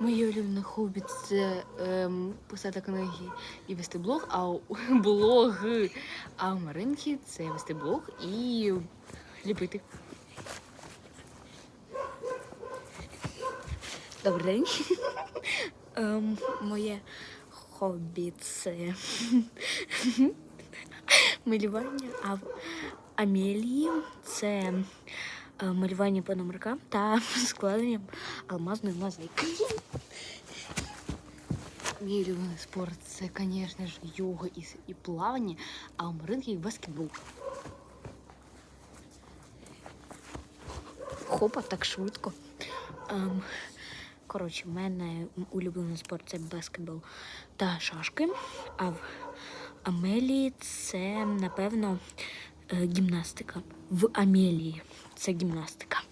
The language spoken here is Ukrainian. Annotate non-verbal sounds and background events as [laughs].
Моє улюблене хобі це ем, писати книги і вести блог, а у- [laughs] блог. А у Маринки це вести блог і ліпити. Добрий день. [laughs] Ем, моє хобі це [laughs] малювання, а в Амелії це малювання по номеркам та [laughs] складення алмазної мозаїки. Мій улюблений спорт це, звісно ж, йога і, плавання, а у Маринки баскетбол. Хопа, так швидко. Ем, коротше, в мене улюблений спорт це баскетбол та шашки. А в Амелії це, напевно, е, гімнастика. В Амелії це гімнастика.